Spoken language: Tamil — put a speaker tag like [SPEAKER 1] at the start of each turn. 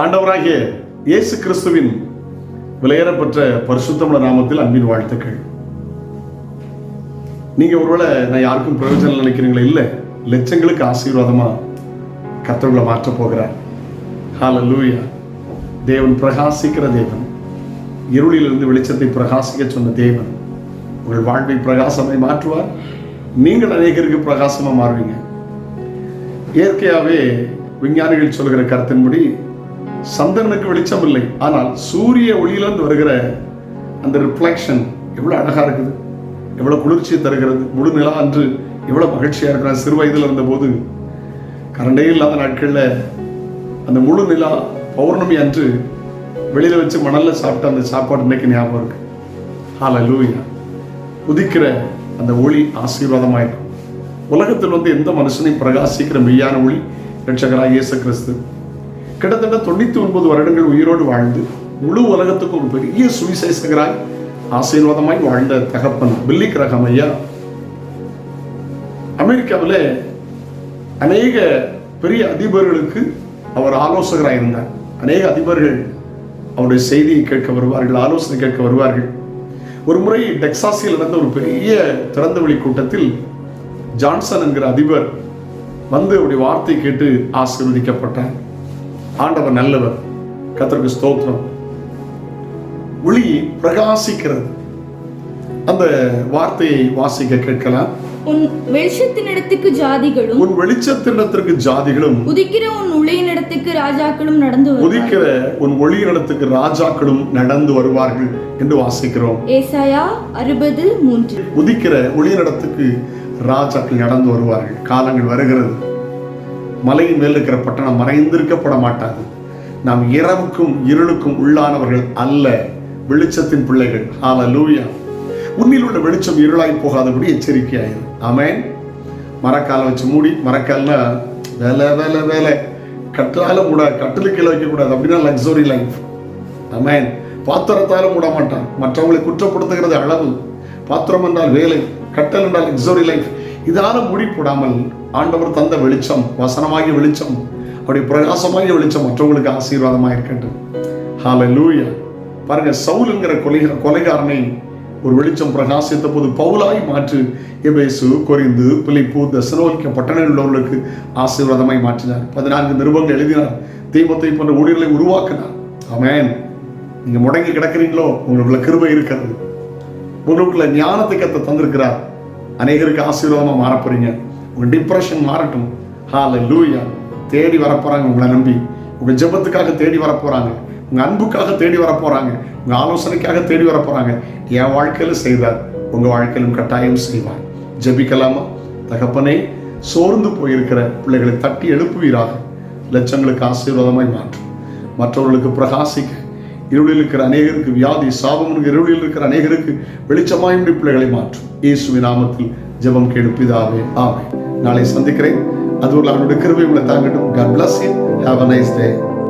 [SPEAKER 1] ஆண்டவராகிய இயேசு கிறிஸ்துவின் விலையேறப்பட்ட பரிசுத்தமிழ நாமத்தில் அன்பின் வாழ்த்துக்கள். நீங்க ஒருவேளை நான் யாருக்கும் பிரயோஜனம் நினைக்கிறீங்களா? இல்லை. லட்சங்களுக்கு ஆசீர்வாதமா கத்தவங்களை மாற்றப் போகிறார். லூயா தேவன் பிரகாசிக்கிற தேவன். இருளிலிருந்து வெளிச்சத்தை பிரகாசிக்க சொன்ன தேவன். உங்கள் வாழ்வை பிரகாசமாய் மாற்றுவார். நீங்கள் அநேகருக்கு பிரகாசமா மாறுவீங்க. இயற்கையாகவே விஞ்ஞானிகள் சொல்கிற கருத்தின்படி சந்திரனுக்கு வெளிச்சம் இல்லை. ஆனால் சூரிய ஒளியிலிருந்து வருகிற அந்த ரிஃப்ளெக்ஷன் எவ்வளோ அழகாக இருக்குது. எவ்வளோ குளிர்ச்சியை தருகிறது. முழு நிலா அன்று எவ்வளோ மகிழ்ச்சியாக இருக்கிறான் சிறு வயதில் இருந்தபோது கரண்டே இல்லாத நாட்களில் அந்த முழு நிலா பௌர்ணமி அன்று வெளியில் வச்சு மணலில் சாப்பிட்ட அந்த சாப்பாடு இன்னைக்கு ஞாபகம் இருக்கு. ஹalleluya உதிக்கிற அந்த ஒளி ஆசீர்வாதமாக இருக்கும் உலகத்தில் வந்து எந்த மனுஷனையும் பிரகாசிக்கிற மெய்யான ஒளி ரட்சகராக இயேசு கிறிஸ்து. கிட்டத்தட்ட தொண்ணூத்தி ஒன்பது வருடங்கள் உயிரோடு வாழ்ந்து முழு உலகத்துக்கு ஒரு பெரிய சுவிசேஷகராய் ஆசீர்வாதமாய் வாழ்ந்த தகப்பன் பில்லி கிரகம் ஐயா. அமெரிக்காவில் அநேக பெரிய அதிபர்களுக்கு அவர் ஆலோசகராக இருந்தார். அநேக அதிபர்கள் அவருடைய செய்தியை கேட்க வருவார்கள் ஆலோசனை கேட்க வருவார்கள். ஒரு முறை டெக்சாஸில் நடந்த ஒரு பெரிய திறந்தவெளி கூட்டத்தில் ஜான்சன் என்கிற அதிபர் வந்து அவருடைய வார்த்தை கேட்டு ஆசீர்வதிக்கப்பட்டார். ஆண்டவர் நல்லவர் கத்தருக்கு ஸ்தோத்திரம். ஒளி பிரகாசிக்கிறது. அந்த வார்த்தையை வாசிக்க கேட்கலாம்.
[SPEAKER 2] உன் வெளிச்சத்தினிடத்துக்கு ஜாதிகளும்
[SPEAKER 1] உன் வெளிச்சத்தினத்திற்கு ஜாதிகளும்
[SPEAKER 2] உதிக்கிற உன் உளையினிடத்துக்கு ராஜாக்களும் நடந்து.
[SPEAKER 1] உதிக்கிற உன் ஒளியிடத்துக்கு ராஜாக்களும் நடந்து வருவார்கள் என்று வாசிக்கிறோம்.
[SPEAKER 2] ஏசாயா அறுபது மூன்று.
[SPEAKER 1] உதிக்கிற ஒளியிடத்துக்கு ராஜாக்கள் நடந்து வருவார்கள். காலங்கள் வருகிறது. மலையின் மேல் இருக்கிற பட்டணம் மறைந்திருக்கப்பட மாட்டாது. நாம் இரவுக்கும் இருளுக்கும் உள்ளானவர்கள் அல்ல. வெளிச்சத்தின் பிள்ளைகள். ஹalleluya உன்னில் உள்ள வெளிச்சம் இருளாய் போகாதபடி எச்சரிக்கையாயிரு. ஆமேன் மரக்கால வச்சு மூடி மரக்கால்னா வேலை வேலை வேலை. கட்டால மூட கட்டிலு கீழே வைக்கக்கூடாது அப்படின்னா லக்ஸரி லைஃப் ஆமேன் பாத்திரத்தால மூட மாட்டான். மற்றவங்களை குற்றப்படுத்துகிறது அளவு. பாத்திரம் என்றால் வேலை. கட்டல் என்றால் லக்ஸரி லைஃப் இதால முடி போடாமல் ஆண்டவர் தந்த வெளிச்சம் வசனமாகிய வெளிச்சம் அப்படி பிரகாசமாகிய வெளிச்சம் மற்றவங்களுக்கு ஆசீர்வாதமாக இருக்கட்டும். ஹalleluya பாருங்க சவுலுங்கிற கொலை கொலைகாரனை ஒரு வெளிச்சம் பிரகாசித்த போது பவுலாய் மாற்று எபேசு கொரிந்து பிலிப்பு தசனோலிக்க பட்டணங்கள் உள்ளவர்களுக்கு ஆசீர்வாதமாய் மாற்றினார். பதினான்கு நிருபங்கள் எழுதினார். தீபத்தை போன்ற ஊழியர்களை உருவாக்கினார். அமேன் நீங்க முடங்கி கிடக்கிறீங்களோ உங்களுக்குள்ள கிருபை இருக்கிறது. உங்களுக்குள்ள ஞானத்தை கத்த தந்திருக்கிறார். அநேகருக்கு ஆசீர்வாதமாக மாறப் போகிறீங்க உங்கள் டிப்ரெஷன் மாறட்டும். ஹால லூயா தேடி வரப்போகிறாங்க உங்களை நம்பி. உங்கள் ஜெபத்துக்காக தேடி வரப்போகிறாங்க உங்கள் அன்புக்காக தேடி வரப்போகிறாங்க உங்கள் ஆலோசனைக்காக தேடி வரப்போகிறாங்க என் வாழ்க்கையில் செய்தார் உங்கள் வாழ்க்கையிலும் கட்டாயம் செய்வார். ஜபிக்கலாமா? தகப்பனே சோர்ந்து போயிருக்கிற பிள்ளைகளை தட்டி எழுப்புவீராக. லட்சங்களுக்கு ஆசீர்வாதமாய் மாற்றும். மற்றவர்களுக்கு பிரகாசிக்க இருளில் இருக்கிற அநேகருக்கு வியாதி சாபம் என்கிற இருளில் இருக்கிற அநேகருக்கு வெளிச்சமாயும் பிள்ளைகளை மாற்றும். இயேசுவின் நாமத்தில் ஜெபம் கெடுப்பிதாவே பிதாவே நாளை சந்திக்கிறேன். அது ஒரு அவனுடைய கிருபை உங்களை தாங்கட்டும். God bless you have a nice day